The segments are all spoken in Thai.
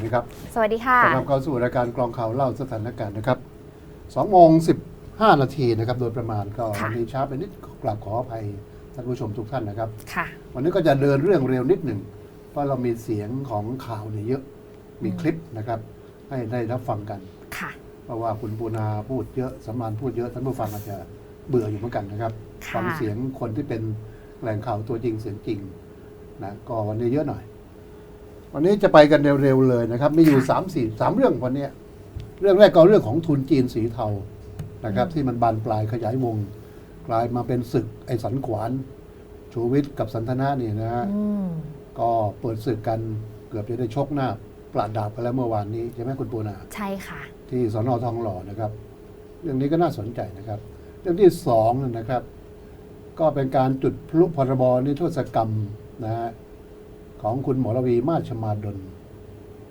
วัสดีครับ สวัสดีค่ะต้อนรับเข้าสู่รายการกรองข่าวเล่าสถานการณ์นะครับ2โมง15 นาทีนะครับ โดยประมาณก็ค่ะวันนี้ช้าไปนิดกราบขออภัยท่านผู้ชมทุกท่านนะครับ ค่ะ วันนี้ก็จะเดินเรื่องเร็วนิดหนึ่ง เพราะเรามีเสียงของข่าวเนี่ยเยอะ มีคลิปนะครับ ให้ได้รับฟังกัน ค่ะ เพราะว่าคุณปูนาพูดเยอะสำมานพูดเยอะท่านผู้ฟังอาจจะเบื่ออยู่เหมือนกันนะครับ ค่ะ ฟังเสียงคนที่เป็นแหล่งข่าวตัวจริงเสียงจริงนะ ก็วันนี้เยอะหน่อย วันนี้จะไปกันเร็วๆเลยนะครับมีอยู่สามสี่สามเรื่องวันเนี้ยเรื่องแรกก็เรื่องของทุนจีนสีเทานะครับ ที่มันบานปลายขยายวง กลายมาเป็นศึกไอ้สันขวานชูวิทย์กับสันทนาเนี่ยนะฮะอืมก็เปิดศึกกันเกือบจะได้ชกหน้าปราดดาบกันแล้วเมื่อวานนี้ใช่ไหมคุณปูนาใช่ค่ะ ที่สอนอทองหล่อนะครับ เรื่องนี้ก็น่าสนใจนะครับ เรื่องที่สองนะครับ ก็เป็นการจุดพลุพรบนิรโทษกรรมนะฮะ ของคุณหมอระวีมาชมาดล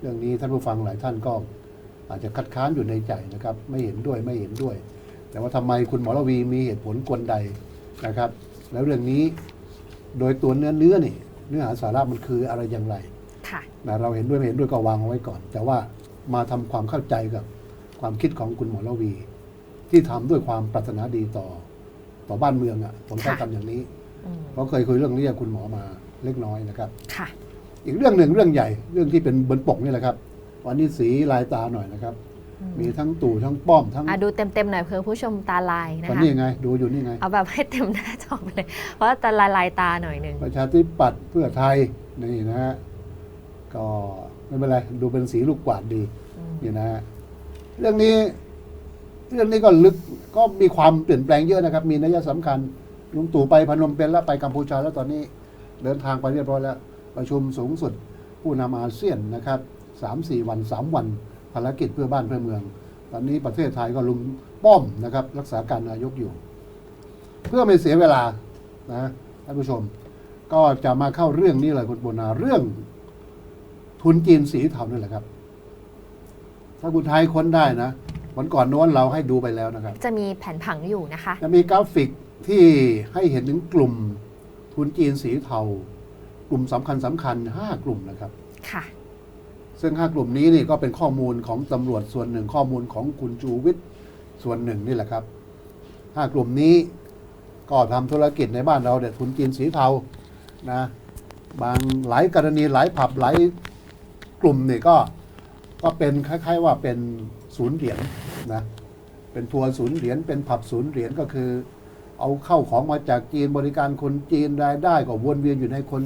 เรื่องนี้ท่านผู้ฟังหลายท่านก็อาจจะคัดค้านอยู่ในใจนะครับ ไม่เห็นด้วยไม่เห็นด้วย แต่ว่าทำไมคุณหมอระวีมีเหตุผลกลใดนะครับ แล้วเรื่องนี้โดยตัวเนื้อเนื้อนี่เนื้อหาสาระมันคืออะไรอย่างไรค่ะนะเราเห็นด้วยไม่เห็นด้วยก็วางเอาไว้ก่อน แต่ว่ามาทำความเข้าใจกับความคิดของคุณหมอระวี ที่ทำด้วยความปรารถนาดีต่อต่อบ้านเมืองอะ่ะผมใช้ค่ะคำอย่างนี้อืมเพราะเคยคุยเรื่องนี้กับคุณหมอมา เล็กน้อยนะครับ ค่ะ อีกเรื่องหนึ่งเรื่องใหญ่เรื่องที่เป็นบนปกนี่แหละครับ วันนี้สีลายตาหน่อยนะครับอืมมีทั้งตู่ทั้งป้อมทั้งอะดูเต็มๆหน่อยเพื่อผู้ชมตาลายนะตอนคะ นี้ไง ดูอยู่นี่ไง เอาแบบให้เต็มหน้าจอไปเลย เพราะว่าตาลายลายตาหน่อยหนึ่ง ประชาธิปัตย์เพื่อไทยนี่นะฮะก็ไม่เป็นไรดูเป็นสีลูกกวาดดีอืม นี่นะฮะเรื่องนี้ เรื่องนี้ก็ลึกก็มีความเปลี่ยนแปลงเยอะนะครับ มีนัยสำคัญลุงตู่ไปพนมเปญแล้วไปกัมพูชาแล้วตอนนี้ เดินทางไปเรียบร้อยแล้ว ประชุมสูงสุดผู้นำอาเซียนนะครับสามสี่วันสามวัน ภารกิจเพื่อบ้านเพื่อเมือง ตอนนี้ประเทศไทยก็ลุงป้อมนะครับรักษาการนายกอยู่ เพื่อไม่เสียเวลานะท่านผู้ชม ก็จะมาเข้าเรื่องนี้เลยคุณปุนาเรื่องทุนจีนสีเทานี่แหละครับ ถ้าคุณไทยค้นได้นะวันก่อนโน้นเราให้ดูไปแล้วนะครับ จะมีแผนผังอยู่นะคะ จะมีกราฟิกที่ให้เห็นถึงกลุ่ม ทุนจีนสีเทากลุ่มสำคัญสำคัญห้ากลุ่มนะครับค่ะซึ่งห้ากลุ่มนี้นี่ก็เป็นข้อมูลของตำรวจส่วนหนึ่งข้อมูลของคุณจูวิทย์ส่วนหนึ่งนี่แหละครับห้ากลุ่มนี้ก็ทำธุรกิจในบ้านเราเด็ดทุนจีนสีเทานะบางหลายกรณีหลายผับหลายกลุ่มนี่ก็ก็เป็นคล้าย ๆ ว่าเป็นศูนย์เหรียญนะเป็นทัวร์ศูนย์เหรียญเป็นผับศูนย์เหรียญก็คือ เอาเข้าของมาจากจีนบริการคนจีนรายได้ก็วนเวียนอยู่ในคน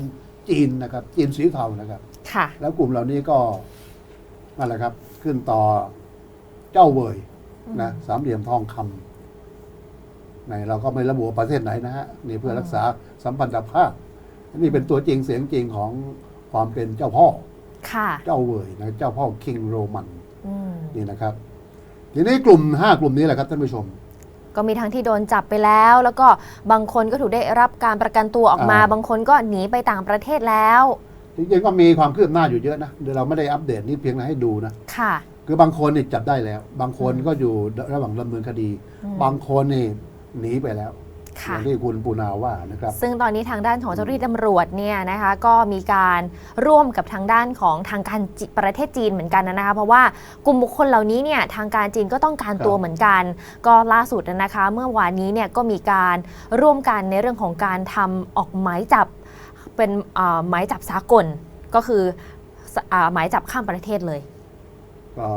จีนนะครับ จีนสีเทานะครับ ค่ะ แล้วกลุ่มเหล่านี้ก็นั่นแหละครับ ขึ้นต่อเจ้าเวยนะสามเหลี่ยมทองคำในเราก็ไม่ระบุว่าประเทศไหนนะฮะนี่เพื่อรักษาสัมพันธภาพนี่เป็นตัวจริงเสียงจริงของความเป็นเจ้าพ่อ ค่ะ เจ้าเวยนะเจ้าพ่อคิงโรมันอืมนี่นะครับ ทีนี้กลุ่มห้ากลุ่มนี้แหละครับท่านผู้ชม ก็มีทั้งที่โดนจับไปแล้ว แล้วก็บางคนก็ถูกได้รับการประกันตัวออกมา อ่า บางคนก็หนีไปต่างประเทศแล้ว จริงๆก็มีความคืบหน้าอยู่เยอะนะเดี๋ยวเราไม่ได้อัปเดตนี่เพียงแต่ให้ดูนะ ค่ะ คือบางคนนี่จับได้แล้ว บางคนก็อยู่ระหว่างดำเนินคดี อืม บางคนนี่หนีไปแล้ว อค่ะย่างที่คุณปูนาว่านะครับ ซึ่งตอนนี้ทางด้านของเจ้าหน้าที่ตำรวจเนี่ยนะคะก็มีการร่วมกับทางด้านของทางการจิประเทศจีนเหมือนกันนะคะ เพราะว่ากลุ่มบุคคลเหล่านี้เนี่ยทางการจีนก็ต้องการครับตัวเหมือนกัน ก็ล่าสุดนะคะ เมื่อวานนี้เนี่ยก็มีการร่วมกันในเรื่องของการทำออกหมายจับเป็นเอ่อหมายจับสากลก็คือสอ่าหมายจับข้ามประเทศเลยก็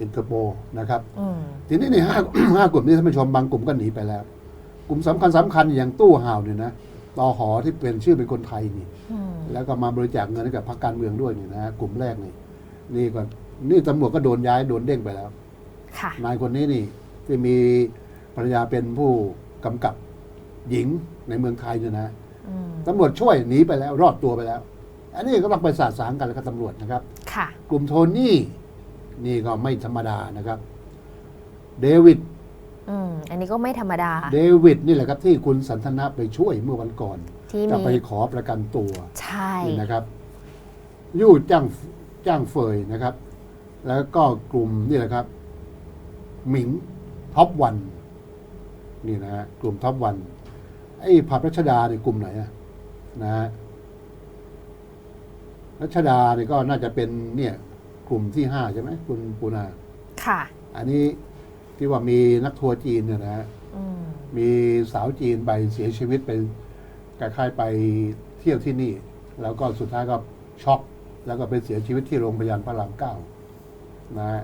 อินเตอร์โปนะครับ อืม ทีนี้ในห้า ห้ากลุ่มนี้ท่านผู้ชมบางกลุ่มก็หนีไปแล้วก ลุ่มสำคัญสำคัญอย่างตู้ห่าวเนี่ยนะตอหอที่เป็นชื่อเป็นคนไทยนี่อืมแล้วก็มาบริจาคเงินให้กับพรรคการเมืองด้วยนี่นะกลุ่มแรกนี่นี่ก็นี่ตำรวจก็โดนย้ายโดนเด้งไปแล้วค่ะนายคนนี้นี่ที่มีภรรยาเป็นผู้กำกับหญิงในเมืองไทยเนี่ยนะอืมตำรวจช่วยหนีไปแล้วรอดตัวไปแล้ว อันนี้ก็ต้องไปสาดสางกันแล้วครับตำรวจนะครับค่ะกลุ่มโทนี่นี่ก็ไม่ธรรมดานะครับ เดวิด อืมอันนี้ก็ไม่ธรรมดา เดวิดนี่แหละครับที่คุณสันทนาไปช่วยเมื่อวันก่อน ที่จะมีไปขอประกันตัวใช่นี่นะครับยู่จ้างจ้างเฟยนะครับ แล้วก็กลุ่มนี่แหละครับ หมิงท็อปวันนี่นะฮะกลุ่มท็อปวันไอ้ผับรัชดาในยกลุ่มไหนอะนะฮะรัชดาเนี่ยก็น่าจะเป็นเนี่ย กลุ่มที่ห้าใช่ไหมคุณปูนาค่ะ อันนี้ ที่ว่ามีนักทัวร์จีนเนี่ยนะฮะอืมมีสาวจีนไปเสียชีวิตไปคล้ายๆไปเที่ยวที่นี่ แล้วก็สุดท้ายก็ช็อกแล้วก็ไปเสียชีวิตที่โรงพยาบาลพระรามเก้านะฮะ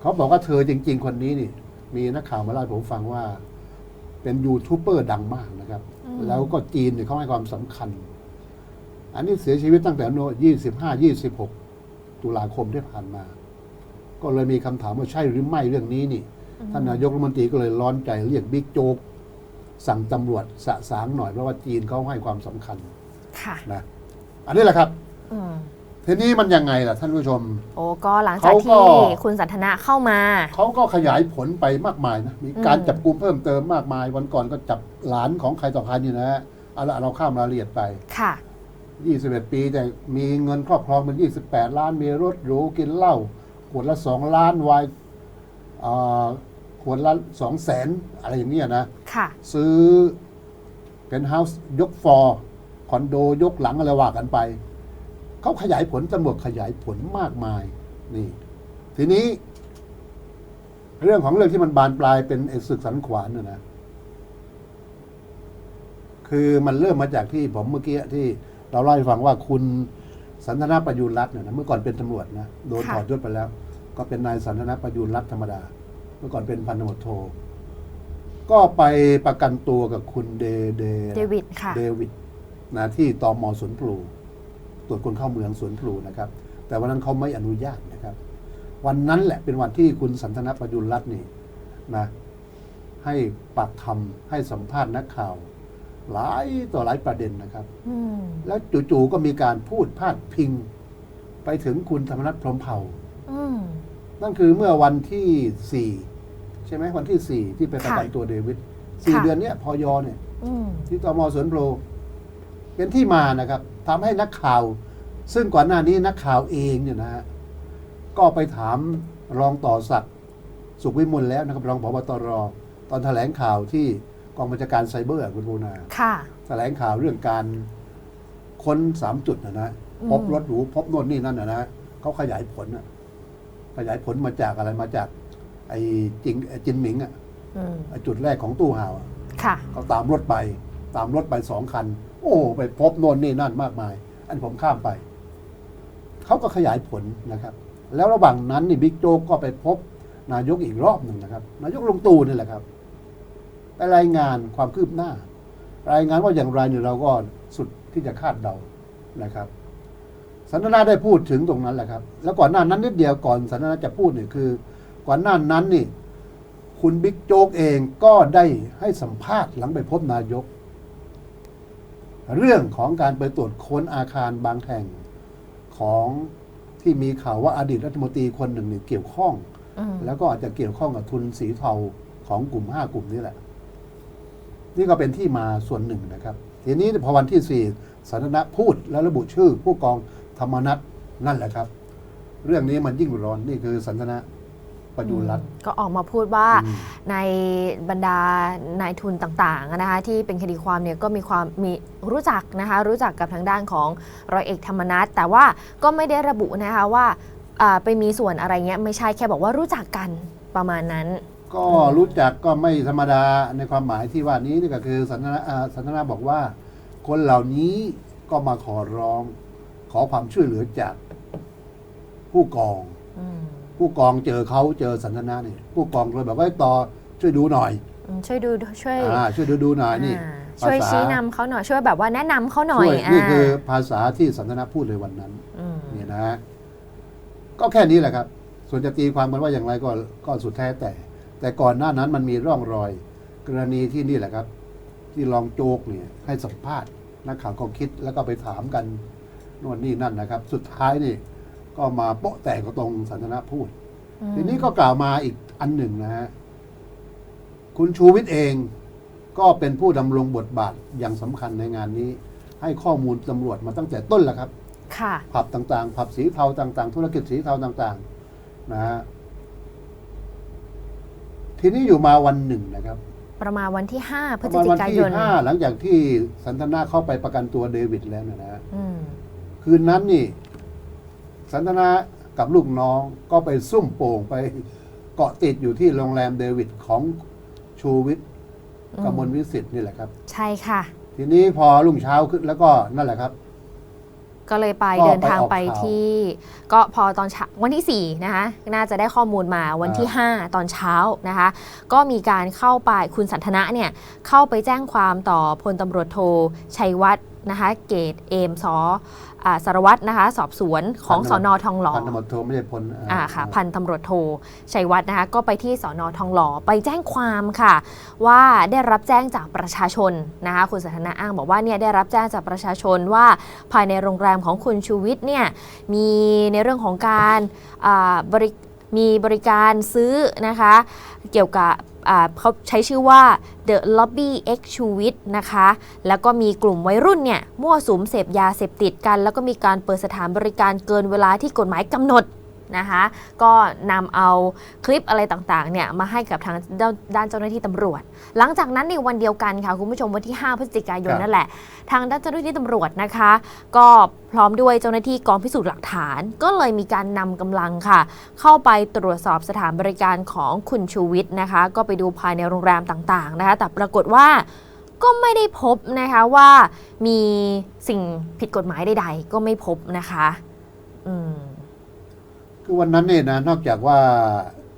เขาบอกว่าเธอจริง ๆ คนนี้นี่ มีนักข่าวมาเล่าให้ผมฟังว่า เป็นยูทูบเบอร์ดังมากนะครับแล้วก็จีนเนี่ยเขาให้ความสำคัญ อันนี้เสียชีวิตตั้งแต่โนยี่สิบห้ายี่สิบหกตุลาคมที่ผ่านมา ก็เลยมีคำถามว่าใช่หรือไม่เรื่องนี้นี่ ท่านนายกรัฐมนตรีก็เลยร้อนใจเรียกบิ๊กโจ๊กสั่งตำรวจสะสางหน่อยเพราะว่าจีนเขาให้ความสำคัญค่ะนะอันนี้แหละครับอืมทีนี้มันยังไงล่ะท่านผู้ชม โอ้ก็หลังจากเขาก็ที่คุณสันทนะเข้ามา เขาก็ขยายผลไปมากมายนะมีการอืมจับกลุ่มเพิ่มเติมมากมาย วันก่อนก็จับหลานของใครต่อใครนี่นะฮะเอาละเราข้ามรายละเอียดไปค่ะ21 ปีแต่มีเงินครอบครองเป็น 28 ล้านมีรถหรูกินเหล้าขวดละ 2 ล้านวายเอ่อ ขวดละ2แสนอะไรอย่างเงี้ยนะ ค่ะ ซื้อเป็นเฮาส์ยกฟอร์คอนโดยกหลังอะไรว่ากันไป เขาขยายผลตำรวจขยายผลมากมาย นี่ ทีนี้ เรื่องของเรื่องที่มันบานปลายเป็นไอ้ศึกสันขวานนะนะ คือมันเริ่มมาจากที่ผมเมื่อกี้ที่เราเล่าให้ฟังว่าคุณสันทนาประยูรรัตน์เนี่ยนะเมื่อก่อนเป็นตำรวจนะโดนค่ะถอดยศไปแล้ว ก็เป็นนายสันทนาประยูรรัตน์ธรรมดา เมื่อก่อนเป็นพันตำรวจโท ก็ไปประกันตัวกับคุณเดเดเดวิดค่ะ เดวิดนะที่ตอมสวนพลูตรวจคนเข้าเมืองสวนพลูนะครับ แต่วันนั้นเขาไม่อนุญาตนะครับ วันนั้นแหละเป็นวันที่คุณสันทนประยุรรัตน์นี่นะให้ปากคำให้สัมภาษณ์นักข่าว หลายต่อหลายประเด็นนะครับ อืมแล้วจู่ๆก็มีการพูดพาดพิง ไปถึงคุณธรรมนัฐพรหมเผ่า อืม นั่นคือเมื่อวันที่สี่ใช่ไหมวันที่สี่ที่ไปประกันค่ะตัวเดวิดสี่ค่ะเดือนเนี้ยพอยเนี่ยอืมที่ตมสวนโพลเป็นที่มานะครับทำให้นักข่าว ซึ่งก่อนหน้านี้นักข่าวเองเนี่ยนะฮะก็ไปถามรองต่อศักดิ์สุขวิมลแล้วนะครับรองผบตรตอนแถลงข่าวที่กองบัญชาการไซเบอร์อะคุณบูนาค่ะแถลงข่าวเรื่องการค้นสามจุดนะนะอืมพบรถหรูพบโน่นนี่นั่นนะนะเขาขยายผลอะ ขยายผลมาจากอะไรมาจาก ไอ้จิงไอ้จินหมิงอะอืมไอ้จุดแรกของตู้ห่าวอะค่ะ เขาตามรถไป ตามรถไปสองคัน โอ้ไปพบโน่นนี่นั่นมากมาย อันผมข้ามไป เขาก็ขยายผลนะครับ แล้วระหว่างนั้นนี่บิ๊กโจ๊กก็ไปพบ นายกอีกรอบหนึ่งนะครับ นายกลุงตู่นี่แหละครับ ไปรายงานความคืบหน้า รายงานว่าอย่างไรเนี่ยเราก็สุดที่จะคาดเดานะครับ สันทนาได้พูดถึงตรงนั้นแหละครับ แล้วก่อนหน้านั้นนิดเดียวก่อนสันทนาจะพูดเนี่ยคือ ก่อนหน้านั้นนี่ คุณบิ๊กโจ๊กเองก็ได้ให้สัมภาษณ์หลังไปพบนายก เรื่องของการไปตรวจค้นอาคารบางแห่งของที่มีข่าวว่าอดีตรัฐมนตรีคนหนึ่งเนี่ยเกี่ยวข้องอืมแล้วก็อาจจะเกี่ยวข้องกับทุนสีเทาของกลุ่มห้ากลุ่มนี้แหละ นี่ก็เป็นที่มาส่วนหนึ่งนะครับ ทีนี้พอวันที่สี่สันทนะพูดแล้วระบุชื่อผู้กอง ธรรมนัฐนั่นแหละครับ เรื่องนี้มันยิ่งร้อนนี่คือสันทนะประยุรรัตน์ก็ออกมาพูดว่าอืมในบรรดานายทุนต่างๆนะคะที่เป็นคดีความเนี่ยก็มีความมีรู้จักนะคะรู้จักกับทางด้านของร้อยเอกธรรมนัฐแต่ว่าก็ไม่ได้ระบุนะคะว่าอ่าไปมีส่วนอะไรเงี้ยไม่ใช่แค่บอกว่ารู้จักกันประมาณนั้น ก็รู้จักก็ไม่ธรรมดาในความหมายที่ว่านี้นี่ก็คือสันทนาอ่าสันทนาบอกว่า คนเหล่านี้ก็มาขอร้อง ขอความช่วยเหลือจากผู้กอง อืมผู้กองเจอเขาเจอสันทนาเนี่ยผู้กองเลยแบบว่าให้ต่อช่วยดูหน่อยอืมช่วยดูช่วยอ่าช่วยดูดูหน่อยนี่ อ่าภาษา ช่วยชี้นำเขาหน่อยช่วยแบบว่าแนะนำเขาหน่อยช่วยนี่าคือภาษาที่สันทนาพูดเลยวันนั้น มเนี่ยนะ ก็แค่นี้แหละครับ ส่วนจะตีความกันว่าอย่างไรก็ก็สุดแท้แต่ แต่ก่อนหน้านั้นมันมีร่องรอย กรณีที่นี่แหละครับ ที่รองโจ๊กเนี่ยให้สัมภาษณ์นักข่าวก็คิดแล้วก็ไปถามกัน โน่นนี่นั่นนะครับ สุดท้ายนี่ก็มาโป๊ะแตกก็ตรงสันทนาพูดอืมทีนี้ก็กล่าวมาอีกอันหนึ่งนะฮะคุณชูวิทย์เองก็เป็นผู้ดำรงบทบาทอย่างสำคัญในงานนี้ ให้ข้อมูลตำรวจมาตั้งแต่ต้นแล้วครับ ค่ะ ผับต่างๆ ผับสีเทาต่าง ๆ ธุรกิจสีเทาต่างๆนะฮะทีนี้อยู่มาวันหนึ่งนะครับ ประมาณวันที่ 5พฤปศระมาณจิวันกาที่ยนห้าหลังจากที่สันทนาเข้าไปประกันตัวเดวิดแล้วเนยนะฮะอืม คืนนั้นนี่ สันทนากับลูกน้องก็ไปซุ่มโป่งไปเกาะติดอยู่ที่โรงแรมเดวิดของชูวิทย์อืมกมลวิสิทธิ์นี่แหละครับ ใช่ค่ะ ทีนี้พอรุ่งเช้าขึ้นแล้วก็นั่นแหละครับก็เลยไปก็ไปเดินทางออกไปข่าวที่ก็พอตอนเช้าวันที่ 4 นะคะน่าจะได้ข้อมูลมาวันที่ 5 ตอนเช้านะคะ ก็มีการเข้าไปคุณสันทนะเนี่ยเข้าไปแจ้งความต่อพลตำรวจโทชัยวัฒน์ นะคะเกตเอมสอ่าสารวัตรนะคะสอบสวนของสอนอทองหล่อพันตำรวจโทไม่ใช่พลอ่าค่ะพันตำรวจโทชัยวัฒน์นะคะก็ไปที่สอนอทองหล่อไปแจ้งความค่ะ ว่าได้รับแจ้งจากประชาชนนะคะคุณสันทนาอ้างบอกว่าเนี่ยได้รับแจ้งจากประชาชนว่าภายในโรงแรมของคุณชูวิทย์เนี่ยมีในเรื่องของการอ่าบริมีบริการซื้อนะคะเกี่ยวกับอ่า เขาใช้ชื่อว่า The Lobby X ชูวิทนะคะ แล้วก็มีกลุ่มวัยรุ่นเนี่ย มั่วสุมเสพยาเสพติดกัน แล้วก็มีการเปิดสถานบริการเกินเวลาที่กฎหมายกำหนด นะคะ ก็นำเอาคลิปอะไรต่างๆเนี่ยมาให้กับทางด้านด้านเจ้าหน้าที่ตำรวจ หลังจากนั้นในวันเดียวกันค่ะคุณผู้ชมวันที่ 5 พฤศจิกายนครับนั่นแหละ ทางด้านเจ้าหน้าที่ตำรวจนะคะ ก็พร้อมด้วยเจ้าหน้าที่กองพิสูจน์หลักฐาน ก็เลยมีการนำกำลังค่ะ เข้าไปตรวจสอบสถานบริการของคุณชูวิทย์นะคะ ก็ไปดูภายในโรงแรมต่างๆนะคะ แต่ปรากฏว่าก็ไม่ได้พบนะคะว่ามีสิ่งผิดกฎหมายใดๆ ก็ไม่พบนะคะ อืม คือวันนั้นเนี่ยนะนอกจากว่า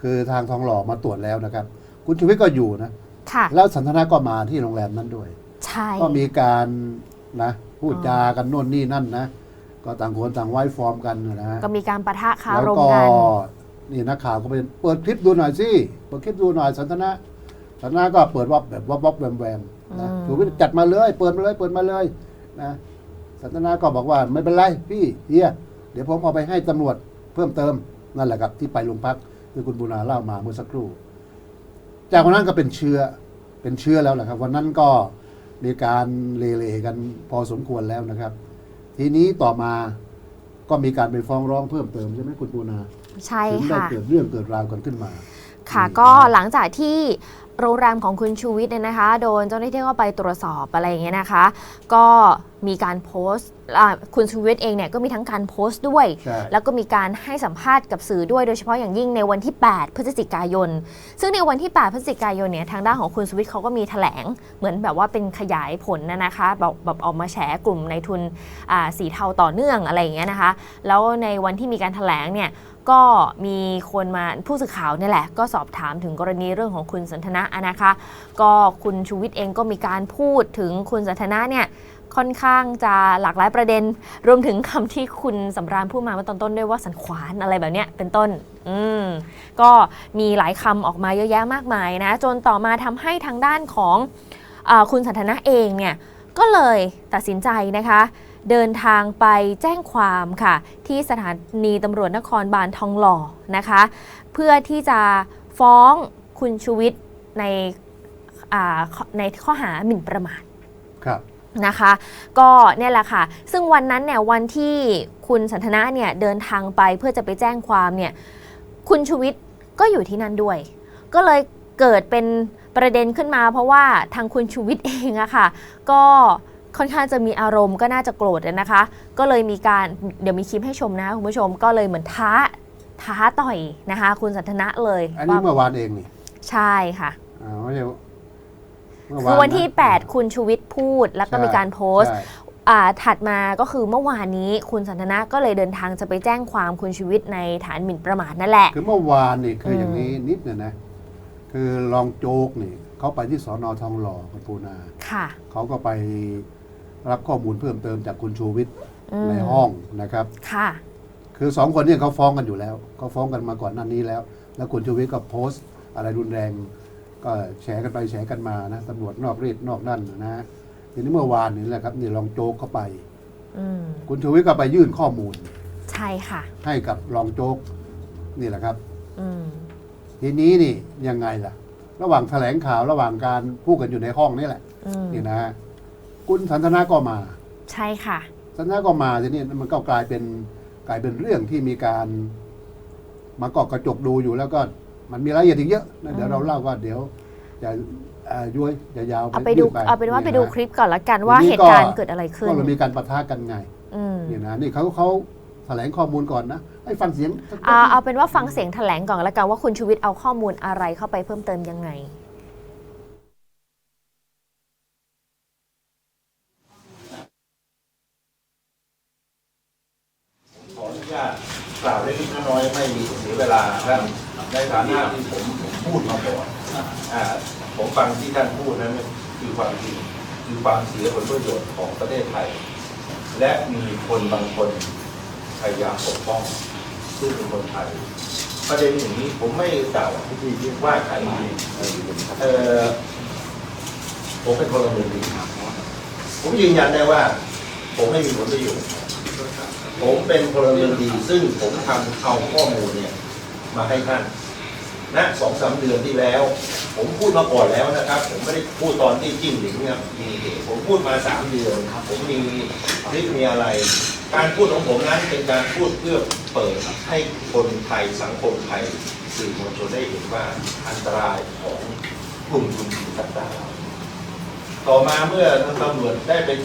คือทางทองหล่อมาตรวจแล้วนะครับ คุณชูวิทย์ก็อยู่นะ ค่ะ แล้วสันทนาก็มาที่โรงแรมนั้นด้วย ใช่ ก็มีการนะพูดอ๋อจากันโน่นนี่นั่นนะ ก็ต่างคนต่างไว้ฟอร์มกันนะฮะก็มีการประทะคาแล้วรมก็กัน นี่นักข่าวก็ไปเปิดคลิปดูหน่อยสิเปิดคลิปดูหน่อยสันทนะสันทนาก็เปิดวับแบบวับวับแวมแวมนะอืม ชูวิทย์จัดมาเลย เปิดมาเลยเปิดมาเลยนะสันทนาก็บอกว่าไม่เป็นไรพี่เฮียเดี๋ยวผมเอาไปให้ตำรวจ เพิ่มเติมนั่นแหละครับที่ไปโรงพักที่คุณบุญนาเล่ามาเมื่อสักครู่ จากวันนั้นก็เป็นเชื้อเป็นเชื้อแล้วแหละครับ วันนั้นก็มีการเลเลกันพอสมควรแล้วนะครับ ทีนี้ต่อมาก็มีการไปฟ้องร้องเพิ่มเติมใช่ไหมคุณปูนาใช่ถึงได้ค่ะเกิดเรื่องเกิดราวกันขึ้นมา ค่ะอืมก็หลังจากที่โรงแรมของคุณชูวิทย์เนี่ยนะคะ โดนเจ้าหน้าที่ก็ไปตรวจสอบอะไรอย่างเงี้ยนะคะ ก็มีการโพสต์อ่าคุณชูวิทย์เองเนี่ยก็มีทั้งการโพสต์ด้วยใช่แล้วก็มีการให้สัมภาษณ์กับสื่อด้วยโดยเฉพาะอย่างยิ่งในวันที่ 8 พฤศจิกายน ซึ่งในวันที่ 8 พฤศจิกายนเนี่ยทางด้านของคุณสวิทย์เขาก็มีแถลงเหมือนแบบว่าเป็นขยายผลนะนะคะแบบแบบออกมาแฉกลุ่มในทุนอ่าสีเทาต่อเนื่องอะไรอย่างเงี้ยนะคะ แล้วในวันที่มีการแถลงเนี่ย ก็มีคนมาผู้สื่อข่าวเนี่ยแหละ ก็สอบถามถึงกรณีเรื่องของคุณสันทนะนะคะ ก็คุณชูวิทย์เองก็มีการพูดถึงคุณสันทนะเนี่ยค่อนข้างจะหลากหลายประเด็น รวมถึงคำที่คุณสำราญพูดมาเมื่อตอนต้นด้วยว่าสันขวานอะไรแบบเนี้ยเป็นต้น อืมก็มีหลายคำออกมาเยอะแยะมากมายนะ จนต่อมาทำให้ทางด้านของอคุณสันทนะเองเนี่ยก็เลยตัดสินใจนะคะ เดินทางไปแจ้งความค่ะ ที่สถานีตำรวจนครบาลทองหล่อนะคะ เพื่อที่จะฟ้องคุณชูวิทย์ในอ่าในข้อหาหมิ่นประมาทครับนะคะก็เนี่ยแหละค่ะ ซึ่งวันนั้นเนี่ยวันที่คุณสันทนะเนี่ยเดินทางไปเพื่อจะไปแจ้งความเนี่ยคุณชูวิทย์ก็อยู่ที่นั่นด้วย ก็เลยเกิดเป็นประเด็นขึ้นมา เพราะว่าทางคุณชูวิทย์เองอะค่ะ ก็ ค่อนข้างจะมีอารมณ์ก็น่าจะโกรธนะคะ ก็เลยมีการเดี๋ยวมีคลิปให้ชมนะคุณผู้ชมก็เลยเหมือนท้าท้าต่อยนะคะ คุณสันทนะเลยอันนี้ว่าเมื่อวานเองนี่ใช่ค่ะอ่าไม่ใช่เมื่คือวันที่ะ8คุณชูวิทย์พูดแล้วก็มีการโพสต์ใช่อ่าถัดมาก็คือเมื่อวานนี้คุณสันทนะก็เลยเดินทางจะไปแจ้งความคุณชีวิตในฐานหมิ่นประมาทนั่นแหละ คือเมื่อวานนี่คืออมอย่างนี้นิดเนี่ยนะ คือรองโจ๊กนี่เขาไปที่สอนอทองหล่อคุณปูนาค่ะเขาก็ไป รับข้อมูลเพิ่มเติมจากคุณชูวิทย์อืมในห้องนะครับ ค่ะ คือสองคนเนี่ยเขาฟ้องกันอยู่แล้วเขาฟ้องกันมาก่อนหน้านี้แล้ว แล้วคุณชูวิทย์ก็โพสต์ อะไรรุนแรง ก็แฉกันไปแฉกันมานะตำรวจนอกรีดนอกนั่นนะฮะทีนี้เมื่อวานนี่แหละครับนี่รองโจ๊กเข้าไป อืมคุณชูวิทย์ก็ไปยื่นข้อมูลใช่ค่ะ ให้กับรองโจ๊กนี่แหละครับ อืมทีนี้นี่ยังไงล่ะ ระหว่างแถลงข่าวระหว่างการพูดกันอยู่ในห้องนี่แหละ อืมนี่นะฮะ คุณสันทนาก็มา ใช่ค่ะ สันทนาก็มาทีนี้มันก็กลายเป็นกลายเป็นเรื่องที่มีการ มาเกาะกระจกดูอยู่แล้วก็มันมีรายละเอียดอีกเยอะนะเดี๋ยวอืมเราเล่าก็เดี๋ยวจะอ่าย้วยจะยาวเอาไปดูยืเอาเป็นว่าไปดูะคลิปก่อนละกันว่าทีนี้เหก็ตุการณ์เกิดอะไรขึ้นก็เรามีการปะทะกันไงอืมนี่นะนี่เขาเขาแถลงข้อมูลก่อนนะให้ฟังเสียงอ่าเอาเป็นว่าฟังเสียงแถลงก่อนแล้วกันว่าคุณชูวิทย์เอาข้อมูลอะไรเข้าไปเพิ่มเติมยังไง ขออนุญาตกล่าวเล็กๆ น้อยไม่มีเสียเวลาท่านในฐานะที่ผมพูดมาก่อนอ่าผมฟังที่ท่านพูดนั้นคือความจริงคือความเสียผลประโยชน์ของประเทศไทย และมีคนบางคนพยายามปกป้องซึ่งเป็นคนไทยประเด็นอย่างนี้ผมไม่กล่าวว่าใครเออผมเป็นคนละเมืองดีผมยืนยันได้ว่า ผมไม่มีผลประโยชน์ ผมเป็นพลเมืองดี ซึ่งผมทำเอาข้อมูลเนี่ยมาให้ท่านณสองสามเดือนที่แล้ว ผมพูดมาก่อนแล้วนะครับ ผมไม่ได้พูดตอนที่จิ้มหลิงเนี่ยมีผมพูดมาสามเดือนครับผมมีคลิปมีอะไร การพูดของผมนั้นเป็นการพูดเพื่อเปิดให้คนไทยสังคมไทยสื่อมวลชนได้เห็นว่าอันตรายของกลุ่มทุนจีนต่างๆต่อมาเมื่อทางตำรวจได้เป็น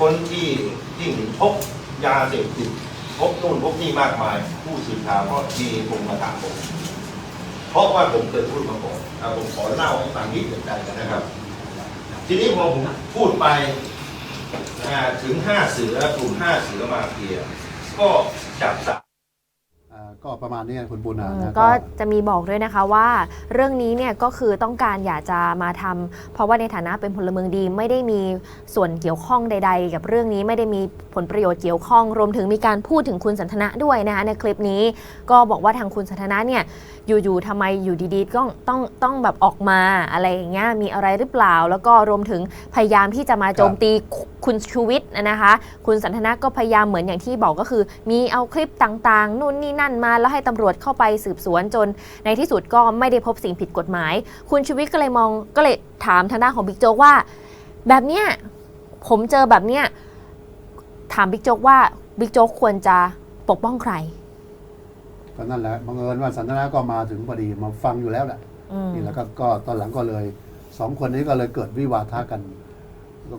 คนที่ที่หนิงพบ ยาเสพติดพบนู่นพบนี่มากมาย ผู้สื่อข่าวก็มีคงมาถามผมเพราะว่าผมเคยพูดมาก่อนผมขอเล่าให้ฟังนิดหนึ่งได้นะครับ ทีนี้พอผมพูดไปถึงห้าเสือกลุ่มห้าเสือมาเพียก็จับสับอ่า ก็ประมาณนี้คุณปุณาอืมนะก็จะมีบอกด้วยนะคะว่า เรื่องนี้เนี่ยก็คือต้องการอยากจะมาทำเพราะว่าในฐานะเป็นพลเมืองดีไม่ได้มีส่วนเกี่ยวข้องใด ๆ กับเรื่องนี้ไม่ได้มีผลประโยชน์เกี่ยวข้อง รวมถึงมีการพูดถึงคุณสันทนะด้วยนะคะในคลิปนี้ ก็บอกว่าทางคุณสันทนะเนี่ยอยู่ๆทำไมอยู่ดีๆต้องต้องต้องแบบออกมาอะไรอย่างเงี้ยมีอะไรหรือเปล่า แล้วก็รวมถึงพยายามที่จะมาโจมตีคุณชูวิทย์นะคะ คุณสันทนาก็พยายามเหมือนอย่างที่บอกก็คือ มีเอาคลิปต่างๆ นู่นนี่นั่นมาแล้วให้ตำรวจเข้าไปสืบสวนจน ในที่สุดก็ไม่ได้พบสิ่งผิดกฎหมาย คุณชูวิทย์ก็เลยมองก็เลยถามทางด้านของบิ๊กโจ๊กว่า แบบเนี้ยผมเจอแบบเนี้ยถามบิ๊กโจ๊กว่าบิ๊กโจ๊กควรจะปกป้องใคร ก็นั่นแหละบังเอิญว่าสันทนาก็มาถึงพอดีมาฟังอยู่แล้วแหละอืมนี่แล้วก็ก็ตอนหลังก็เลยสองคนนี้ก็เลยเกิดวิวาทะกัน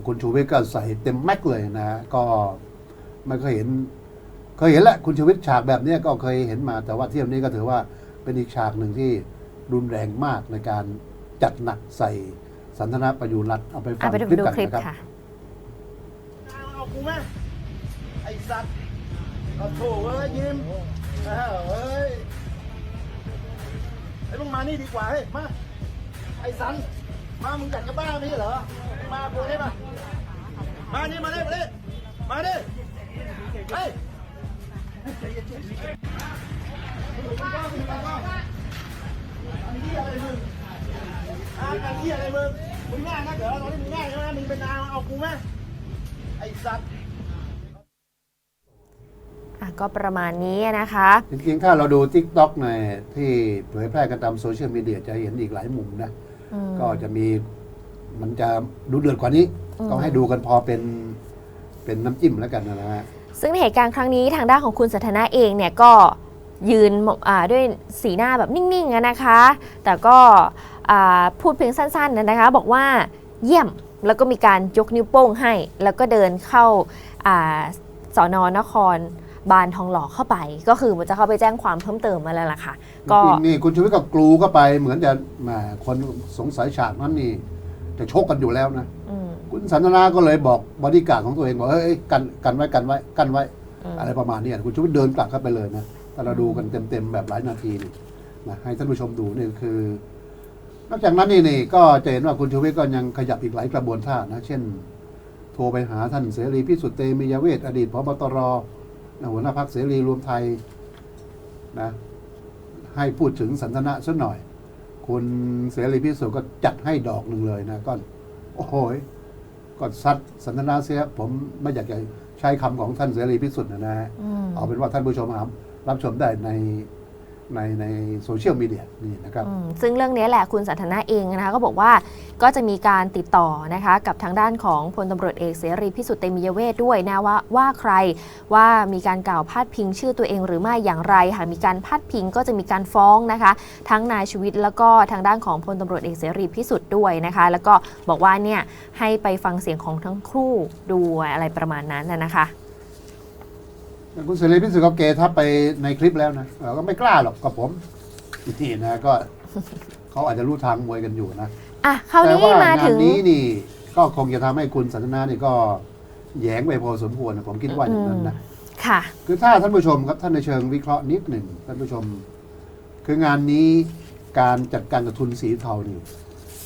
คุณชูวิทย์ก็ใส่เต็มแม็กเลยนะฮะก็ไม่เคยเห็นเคยเห็นแหละคุณชูวิทย์ฉากแบบเนี้ยก็เคยเห็นมา แต่ว่าเที่ยวนี้ก็ถือว่าเป็นอีกฉากหนึ่งที่รุนแรงมากในการจัดหนักใส่สันทนาประยุรัตน์เอาไปฟัอะงไปดูคลิปดูกันคลิปนะครับค่ะเอากูไหมไอ้สัตว์เอาโถเอ้ยยิ้มเอ้าเอ้ยไอ้มึงมานี่ดีกว่าเฮ้ยมาไอ้สันมามึงอยากจะบ้าไม่ใช่เหรอมากูได้ปะมานี่มาเลยมาเลยมาดิเฮ้ยอันนี้อะไรมึงอะอันนี้อะไรมึงมึงง่ายนักเหรอตอนนี้มึงง่ายใช่ไหมมึงเป็นนางเอากูไหมไอ้สัตว์ อะก็ประมาณนี้นะคะ จริงๆ ถ้าเราดู t ิ k t o k ในที่เผยแพร่กันตามโซเชียลมีเดียจะเห็นอีกหลายมุมนะ อืม ก็จะมีมันจะดูเดือดกว่านี้ อืมก็ให้ดูกันพอเป็นเป็นน้ำจิ้มแล้วกันนะฮะ ซึ่งในเหตุการณ์ครั้งนี้ทางด้านของคุณสันทนาเองเนี่ยก็ยืนอ่าด้วยสีหน้าแบบนิ่งๆอะนะคะ แต่ก็อ่าพูดเพียงสั้นๆนะคะ บอกว่าเยี่ยมแล้วก็มีการยกนิ้วโป้งให้ แล้วก็เดินเข้าอ่าสอนอนคร บาลทองหล่อเข้าไป ก็คือมันจะเข้าไปแจ้งความเพิ่มเติมมาแล้วล่ะค่ะ ก็จริงๆนี่คุณชูวิทย์ก็กลูเข้าไปเหมือนจะแหมคนสงสัยฉากนั้นนี่จะชกกันอยู่แล้วนะอืมคุณสันทนาก็เลยบอกบอดี้การ์ดของตัวเองบอกเอ้ยกันกันไว้กันไว้กันไว้อืมอะไรประมาณเนี้ยคุณชูวิทย์เดินกลับเข้าไปเลยนะถ้าเราดูกันเต็มๆแบบหลายนาทีนี่นะให้ท่านผู้ชมดูนี่คือนอกจากนั้นนี่นี่ก็จะเห็นว่าคุณชูวิทย์ก็ยังขยับอีกหลายกระบวนท่านะ เช่น โทรไปหาท่านเสรีพิสุทธิ์เตมียเวทอดีตพบตรนะ หัวหน้าพักเสรีรวมไทยนะให้พูดถึงสันทนะสักหน่อย คุณเสรีพิสุทธิ์ก็จัดให้ดอกหนึ่งเลยนะก็โอ้โหยก็ซัดสันทนาเสียผมไม่อยากจะใช้คำของท่านเสรีพิสุทธิ์นะนะฮะอืมเอาเป็นว่าท่านผู้ชมครับรับชมได้ใน ในในโซเชียลมีเดียนี่นะครับซึ่งเรื่องนี้แหละคุณสันทนาเองนะคะก็บอกว่าก็จะมีการติดต่อนะคะกับทางด้านของพลตำรวจเอกเสรีพิสุทธิ์เตมียเวทด้วยนะว่าว่าใครว่ามีการกล่าวพาดพิงชื่อตัวเองหรือไม่อย่างไรหากมีการพาดพิงก็จะมีการฟ้องนะคะทั้งนายชีวิตแล้วก็ทางด้านของพลตำรวจเอกเสรีพิสุทธิ์ด้วยนะคะแล้วก็บอกว่าเนี่ยให้ไปฟังเสียงของทั้งคู่ดูอะไรประมาณนั้นนะคะ คุณเสรีพิสุทธิ์ก็เกทับไปในคลิปแล้วนะเราก็ไม่กล้าหรอกกับผมนี่นะก็เขาอาจจะรู้ทางมวยกันอยู่นะอะคราวแต่นี้ว่ามางาถึนงนี้นี่ ก็คงจะทำให้คุณสันทนานี่ก็แหยงไปพอสมควรนะผมคิดว่าอย่างนั้นนะ ค่ะ คือถ้าท่านผู้ชมครับท่านในเชิงวิเคราะห์นิดหนึ่งท่านผู้ชม คืองานนี้การจัดการกับทุนสีเทานี่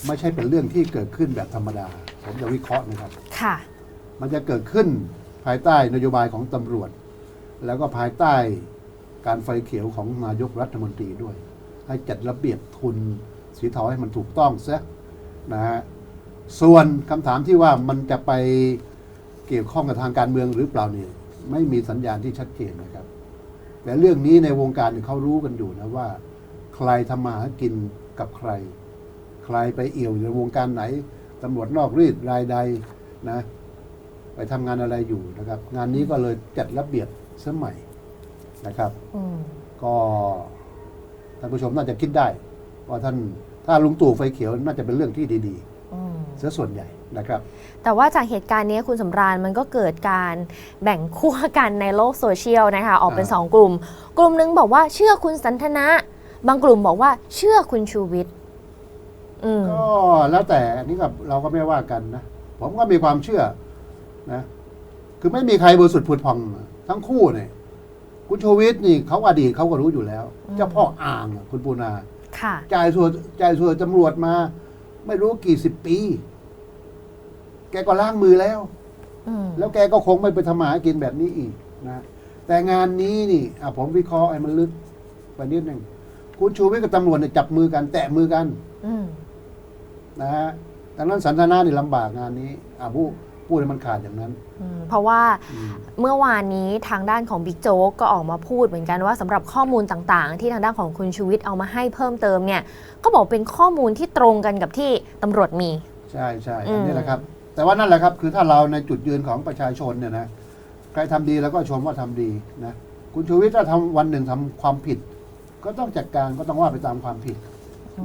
ไม่ใช่เป็นเรื่องที่เกิดขึ้นแบบธรรมดา ผมจะวิเคราะห์นะครับ ค่ะ มันจะเกิดขึ้นภายใต้นโยบายของตำรวจ แล้วก็ภายใต้การไฟเขียวของนายกรัฐมนตรีด้วย ให้จัดระเบียบทุนสีเทาให้มันถูกต้องซะนะฮะส่วนคำถามที่ว่ามันจะไปเกี่ยวข้องกับทางการเมืองหรือเปล่าเนี่ยไม่มีสัญญาณที่ชัดเจนนะครับ แต่เรื่องนี้ในวงการเขารู้กันอยู่นะว่า ใครทำมาหากินกับใคร ใครไปเอี่ยวอยู่ในวงการไหนตำรวจนอกรีดรายใดนะ ไปทำงานอะไรอยู่นะครับ งานนี้ก็เลยจัดระเบียบ สมัยนะครับอืมก็ท่านผู้ชมน่าจะคิดได้ว่าท่านถ้าลุงตู่ไฟเขียวน่าจะเป็นเรื่องที่ดีอืมๆเสียส่วนใหญ่นะครับ แต่ว่าจากเหตุการณ์นี้คุณสำราญมันก็เกิดการแบ่งขั้วกันในโลกโซเชียลนะคะ ออกเป็นอ่าสองกลุ่ม กลุ่มหนึงบอกว่าเชื่อคุณสันทนะ บางกลุ่มบอกว่าเชื่อคุณชูวิทย์อืมก็แล้วแต่อันนี้กับเราก็ไม่ว่ากันนะ ผมก็มีความเชื่อนะ คือไม่มีใครบริสุทธิ์ผุดพอง ทั้งคู่เนี่ยคุณชูวิทย์นี่เขาอดีตเขาก็รู้อยู่แล้วอืมเจ้าพ่ออ่างอะคุณปูนาค่ะจ่ายส่วนจ่ายส่วนตำรวจมา ไม่รู้กี่สิบปี แกก็ล้างมือแล้วอืมแล้วแกก็คงไม่ไปทำมาหากินแบบนี้อีกนะแต่งานนี้นี่อะผมวิเคราะห์ให้มันลึกไปนิดหนึ่งคุณชูวิทย์กับตำรวจเนี่ยจับมือกัน แตะมือกันอืมนะฮะดังนั้นสันทนานี่ลำบากงานนี้อะพูด พูดให้มันขาดอย่างนั้นอืมเพราะว่าอืมเมื่อวานนี้ทางด้านของบิ๊กโจ๊กก็ออกมาพูดเหมือนกันว่าสำหรับข้อมูลต่างๆ ที่ทางด้านของคุณชูวิทย์เอามาให้เพิ่มเติมเนี่ยก็บอกเป็นข้อมูลที่ตรงกันกับที่ตำรวจมี ใช่ใช่อืมอันนี้แหละครับ แต่ว่านั่นแหละครับ คือถ้าเราในจุดยืนของประชาชนเนี่ยนะใครทำดีแล้วก็ชมว่าทำดีนะคุณชูวิทย์ถ้าทำวันหนึ่งทำความผิด ก็ต้องจัดการก็ต้องว่าไปตามความผิด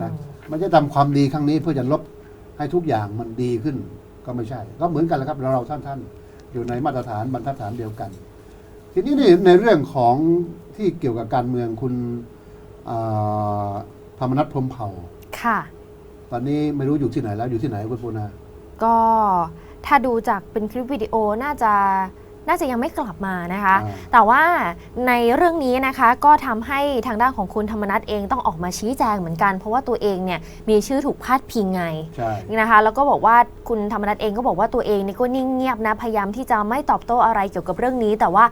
นะไม่ใช่ทำความดีครั้งนี้เพื่อจะลบให้ทุกอย่างมันดีขึ้น ก็ไม่ใช่ ก็เหมือนกันแหละครับเราเราท่านท่านๆอยู่ในมาตรฐานบรรทัดฐานเดียวกัน ทีนี้นี่ในเรื่องของที่เกี่ยวกับการเมืองคุณอ่าธรรมนัฐพรหมเผ่าค่ะ ตอนนี้ไม่รู้อยู่ที่ไหนแล้วอยู่ที่ไหนคุณปูนาก็ถ้าดูจากเป็นคลิปวิดีโอน่าจะ น่าจะยังไม่กลับมานะคะอ่าแต่ว่าในเรื่องนี้นะคะก็ทำให้ทางด้านของคุณธรรมนัฐเองต้องออกมาชี้แจงเหมือนกัน เพราะว่าตัวเองเนี่ยมีชื่อถูกพาดพิงไงใช่นะคะ แล้วก็บอกว่าคุณธรรมนัฐเองก็บอกว่าตัวเองนี่ก็นิ่งเงียบนะพยายามที่จะไม่ตอบโต้อะไรเกี่ยวกับเรื่องนี้ แต่ว่า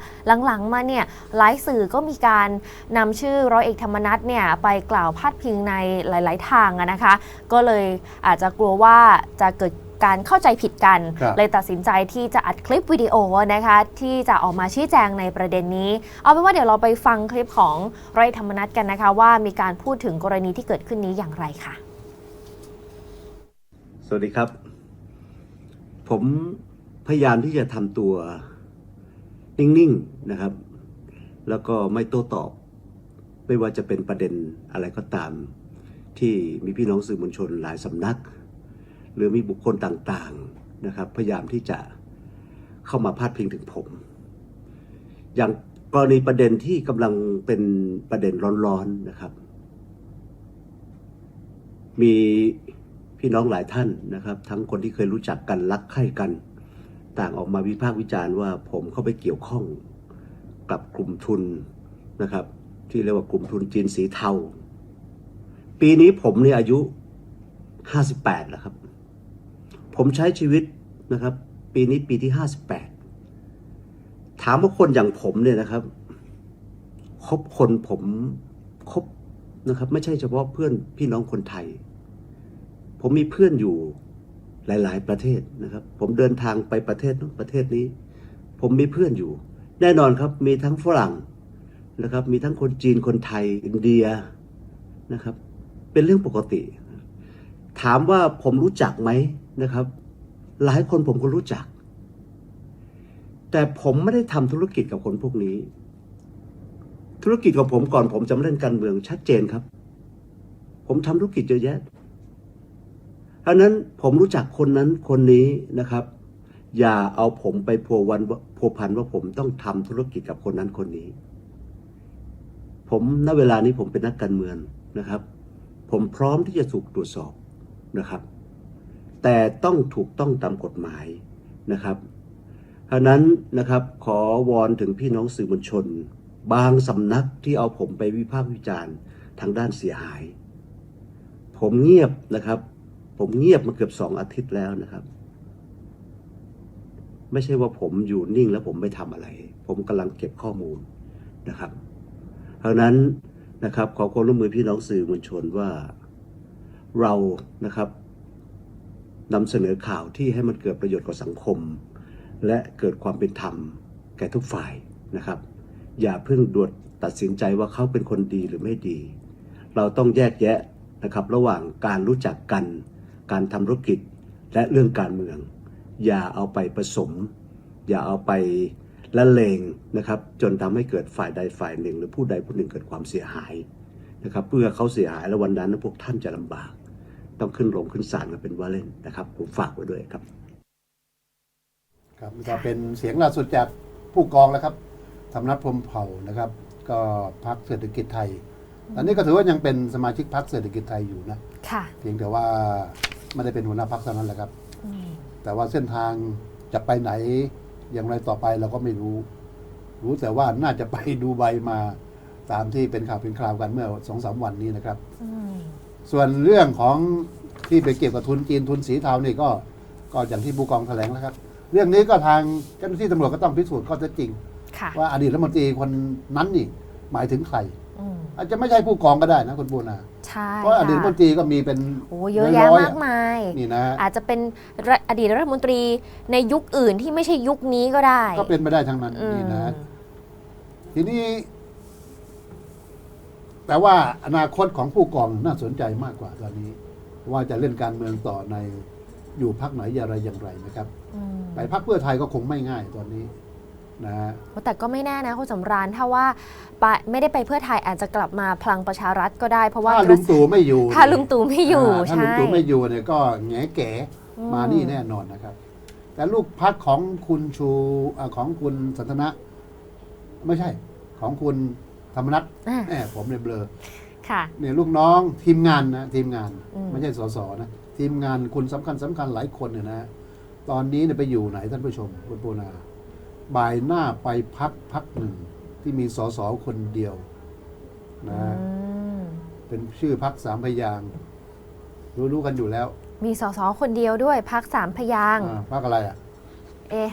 หลังๆมาเนี่ยหลายสื่อก็มีการนำชื่อร้อยเอกธรรมนัฐเนี่ยไปกล่าวพาดพิงในหลาย ๆ ทางอะนะคะ ก็เลยอาจจะกลัวว่าจะเกิด การเข้าใจผิดกัน ครับ เลยตัดสินใจที่จะอัดคลิปวิดีโอนะคะ ที่จะออกมาชี้แจงในประเด็นนี้ เอาเป็นว่าเดี๋ยวเราไปฟังคลิปของร้อยเอกธรรมนัฐกันนะคะ ว่ามีการพูดถึงกรณีที่เกิดขึ้นนี้อย่างไรค่ะ สวัสดีครับ ผมพยายามที่จะทำตัวนิ่งๆนะครับ แล้วก็ไม่โต้ตอบ ไม่ว่าจะเป็นประเด็นอะไรก็ตาม ที่มีพี่น้องสื่อมวลชนหลายสำนัก หรือมีบุคคลต่างๆนะครับพยายามที่จะเข้ามาพาดพิงถึงผม อย่างกรณีประเด็นที่กำลังเป็นประเด็นร้อนๆนะครับ มีพี่น้องหลายท่านนะครับ ทั้งคนที่เคยรู้จักกันรักใคร่กัน ต่างออกมาวิพากษ์วิจารณ์ว่าผมเข้าไปเกี่ยวข้องกับกลุ่มทุนนะครับ ที่เรียกว่ากลุ่มทุนจีนสีเทา ปีนี้ผมเนี่ยอายุ 58 แล้วครับ ผมใช้ชีวิตนะครับ ปีนี้ปีที่ 58 ถามว่าคนอย่างผมเนี่ยนะครับคบคนผมคบนะครับ ไม่ใช่เฉพาะเพื่อนพี่น้องคนไทย ผมมีเพื่อนอยู่หลาย ๆ ประเทศนะครับ ผมเดินทางไปประเทศนู้นประเทศนี้ ผมมีเพื่อนอยู่ แน่นอนครับมีทั้งฝรั่งนะครับ มีทั้งคนจีนคนไทยอินเดียนะครับ เป็นเรื่องปกติ ถามว่าผมรู้จักไหมนะครับ หลายคนผมก็รู้จัก แต่ผมไม่ได้ทำธุรกิจกับคนพวกนี้ ธุรกิจของผมก่อนผมจะมาเล่นการเมืองชัดเจนครับ ผมทำธุรกิจเยอะแยะเพราะฉะนั้นผมรู้จักคนนั้นคนนี้นะครับ อย่าเอาผมไปพัววันพัวพันว่าผมต้องทำธุรกิจกับคนนั้นคนนี้ ผมณเวลานี้ผมเป็นนักการเมืองนะครับ ผมพร้อมที่จะถูกตรวจสอบ นะครับ แต่ต้องถูกต้องตามกฎหมายนะครับเพราะนั้นนะครับขอวอนถึงพี่น้องสื่อมวลชน บางสำนักที่เอาผมไปวิพากษ์วิจารณ์ทางด้านเสียหาย ผมเงียบนะครับ ผมเงียบมาเกือบสองอาทิตย์แล้วนะครับ ไม่ใช่ว่าผมอยู่นิ่งแล้วผมไม่ทำอะไร ผมกำลังเก็บข้อมูลนะครับเพราะนั้นนะครับขอความร่วมมือพี่น้องสื่อมวลชนว่า เรานะครับนำเสนอข่าวที่ให้มันเกิดประโยชน์กับสังคม และเกิดความเป็นธรรมแก่ทุกฝ่ายนะครับ อย่าเพิ่งด่วนตัดสินใจว่าเขาเป็นคนดีหรือไม่ดี เราต้องแยกแยะนะครับระหว่างการรู้จักกัน การทำธุรกิจและเรื่องการเมือง อย่าเอาไปผสม อย่าเอาไปละเลงนะครับ จนทำให้เกิดฝ่ายใดฝ่ายหนึ่ง หรือผู้ใดผู้หนึ่งเกิดความเสียหาย นะครับเพื่อเขาเสียหายแล้ววันนั้นพวกท่านจะลำบาก ต้องขึ้นโรงขึ้นศาลกันเป็นว่าเล่นนะครับ ผมฝากไว้ด้วยครับ ครับนี่ก็เป็นเสียงล่าสุดจากผู้กองแล้วครับธรรมนัฐพรหมเผ่านะครับ ก็พักเศรษฐกิจไทยตอนนี้ก็ถือว่ายังเป็นสมาชิกพักเศรษฐกิจไทยอยู่นะค่ะเพียงแต่ว่าไม่ได้เป็นหัวหน้าพักเท่านั้นแหละครับอืมแต่ว่าเส้นทางจะไปไหนอย่างไรต่อไปเราก็ไม่รู้ รู้แต่ว่าน่าจะไปดูใบมา ตามที่เป็นข่าวเป็นคราวกันเมื่อสองสามวันนี้นะครับอืมส่วนเรื่องของที่ไปเกี่ยวกับทุนจีนทุนสีเทานี่ก็ก็อย่างที่ผู้กองแถลงแล้วครับ เรื่องนี้ก็ทางเจ้าหน้าที่ตำรวจก็ต้องพิสูจน์ข้อเท็จจริง ค่ะว่าอดีตรัฐมนตรีคนนั้นนี่หมายถึงใคร อืมอาจจะไม่ใช่ผู้กองก็ได้นะคุณบูนาใช่เพราะอดีตรัฐมนตรีก็มีเป็นโอ้เยอะแยะร้ๆมากมาย นี่นะอาจจะเป็นอดีตรัฐมนตรีในยุคอื่นที่ไม่ใช่ยุคนี้ก็ได้ก็เป็นไปได้ทั้งนั้นอืมนี่นะทีนี้ แต่ว่าอนาคตของผู้กองน่าสนใจมากกว่าตอนนี้ ว่าจะเล่นการเมืองต่อในอยู่พักไหนอย่างไรอย่างไรนะครับอืมไปพักเพื่อไทยก็คงไม่ง่ายตอนนี้นะฮะแต่ก็ไม่แน่นะคุณสำราญถ้าว่าไปไม่ได้ไปเพื่อไทยอาจจะกลับมาพลังประชารัฐก็ได้เพราะว่าถ้าลุงตู่ไม่อยู่ ถ้าลุงตู่ไม่อยู่าถ้าลุงใช่ตู่ไม่อยู่เนี่ยก็แง่แก่อืมมานี่แน่นอนนะครับ แต่ลูกพักของคุณชูอ่าของคุณสันทนะ ไม่ใช่ของคุณ ธรรมนัฐอะแหมผมเนี่ยเบลอค่ะ เนี่ยลูกน้องทีมงานนะทีมงานอืม ไม่ใช่สสนะทีมงานคุณสำคัญสำคัญหลายคนเนี่ยนะตอนนี้เนี่ยไปอยู่ไหนท่านผู้ชมคุณปูนาบ่ายหน้าไปพักพักหนึ่งที่มีสสคนเดียวนะ อืมเป็นชื่อพักสามพยางค์รู้รู้กันอยู่แล้วมีสสคนเดียวด้วยพักสามพยางค์อ่าพักอะไรอะ เอ๊ะ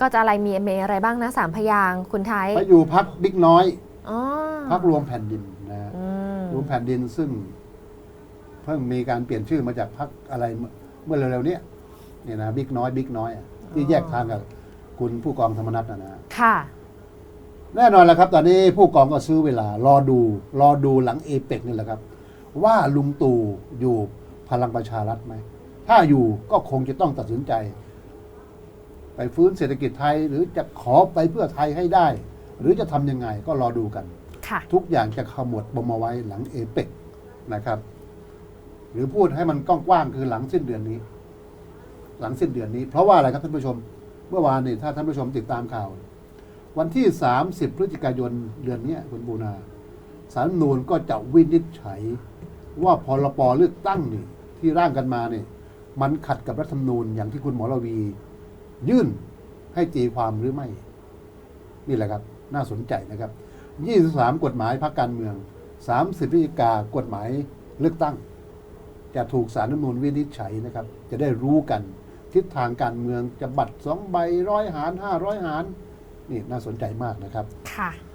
ก็จะอะไรมีมีอะไรบ้างนะสามพยางค์คุณไทยไปอยู่พักบิ๊กน้อย อ๋อพักรวมแผ่นดินนะอืมรวมแผ่นดินซึ่ง เพิ่งมีการเปลี่ยนชื่อมาจากพักอะไรเมื่อเร็วๆเนี้ยเนี่ยนะบิ๊กน้อยบิ๊กน้อยอะที่แยกทางกับคุณผู้กองธรรมนัฐนะนะ ค่ะ แน่นอนแล้วครับ ตอนนี้ผู้กองก็ซื้อเวลา รอดู รอดูหลังเอเปกนี่แหละครับ ว่าลุงตู่อยู่พลังประชารัฐไหม ถ้าอยู่ก็คงจะต้องตัดสินใจ ไปฟื้นเศรษฐกิจไทย หรือจะขอไปเพื่อไทยให้ได้ หรือจะทำยังไงก็รอดูกันค่ะทุกอย่างจะขมวดบมเอาไว้หลังเอเปกนะครับ หรือพูดให้มันกว้างๆคือหลังสิ้นเดือนนี้ หลังสิ้นเดือนนี้ เพราะว่าอะไรครับท่านผู้ชม เมื่อวานนี่ถ้าท่านผู้ชมติดตามข่าว วันที่ 30 พฤศจิกายนเดือนเนี้ยคุณบูนาสารรัฐธรรมนูนก็จะวินิจฉัยว่าพรปเลือกตั้งนี่ที่ร่างกันมาเนี่ยมันขัดกับรัฐธรรมนูญอย่างที่คุณหมอระวี ยื่นให้ตีความหรือไม่ นี่แหละครับ น่าสนใจนะครับ 23 กฎหมายพรรคการเมือง 30พฤศจิกากฎหมายเลือกตั้ง จะถูกสารรัฐมนูลวินิจฉัยนะครับ จะได้รู้กันทิศทางการเมืองจะบัตรสองใบร้อยหารห้าร้อยหาร นี่น่าสนใจมากนะครับ ค่ะ